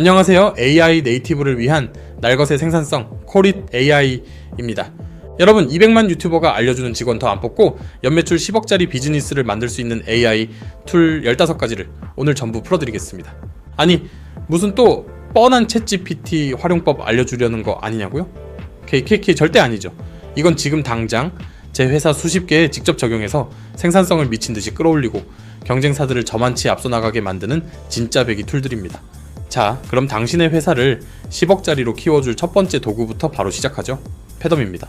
안녕하세요. AI 네이티브를 위한 날것의 생산성 코릿 AI입니다. 여러분 200만 유튜버가 알려주는 직원 더 안 뽑고 연매출 10억짜리 비즈니스를 만들 수 있는 AI 툴 15가지를 오늘 전부 풀어드리겠습니다. 아니 무슨 또 뻔한 챗 GPT 활용법 알려주려는 거 아니냐고요? KKK 절대 아니죠. 이건 지금 당장 제 회사 수십 개에 직접 적용해서 생산성을 미친 듯이 끌어올리고 경쟁사들을 저만치 앞서 나가게 만드는 진짜 배기 툴들입니다. 자, 그럼 당신의 회사를 10억짜리로 키워줄 첫 번째 도구부터 바로 시작하죠. 패덤입니다.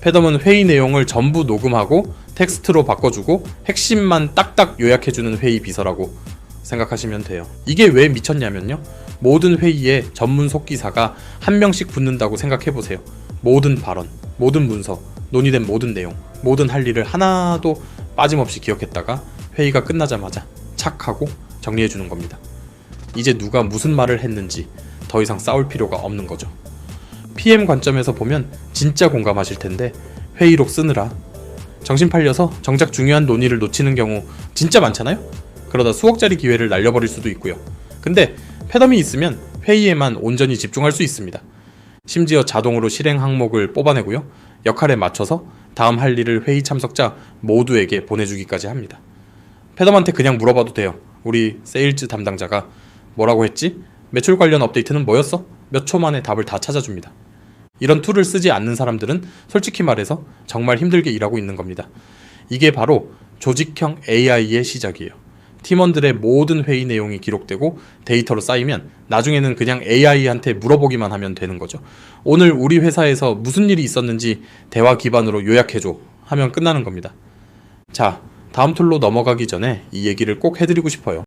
패덤은 회의 내용을 전부 녹음하고 텍스트로 바꿔주고 핵심만 딱딱 요약해주는 회의 비서라고 생각하시면 돼요. 이게 왜 미쳤냐면요. 모든 회의에 전문 속기사가 한 명씩 붙는다고 생각해보세요. 모든 발언, 모든 문서, 논의된 모든 내용, 모든 할 일을 하나도 빠짐없이 기억했다가 회의가 끝나자마자 착 하고 정리해주는 겁니다. 이제 누가 무슨 말을 했는지 더 이상 싸울 필요가 없는 거죠. PM 관점에서 보면 진짜 공감하실 텐데 회의록 쓰느라 정신 팔려서 정작 중요한 논의를 놓치는 경우 진짜 많잖아요? 그러다 수억짜리 기회를 날려버릴 수도 있고요. 근데 패덤이 있으면 회의에만 온전히 집중할 수 있습니다. 심지어 자동으로 실행 항목을 뽑아내고요. 역할에 맞춰서 다음 할 일을 회의 참석자 모두에게 보내주기까지 합니다. 패덤한테 그냥 물어봐도 돼요. 우리 세일즈 담당자가 뭐라고 했지? 매출 관련 업데이트는 뭐였어? 몇 초 만에 답을 다 찾아줍니다. 이런 툴을 쓰지 않는 사람들은 솔직히 말해서 정말 힘들게 일하고 있는 겁니다. 이게 바로 조직형 AI의 시작이에요. 팀원들의 모든 회의 내용이 기록되고 데이터로 쌓이면 나중에는 그냥 AI한테 물어보기만 하면 되는 거죠. 오늘 우리 회사에서 무슨 일이 있었는지 대화 기반으로 요약해줘 하면 끝나는 겁니다. 자, 다음 툴로 넘어가기 전에 이 얘기를 꼭 해드리고 싶어요.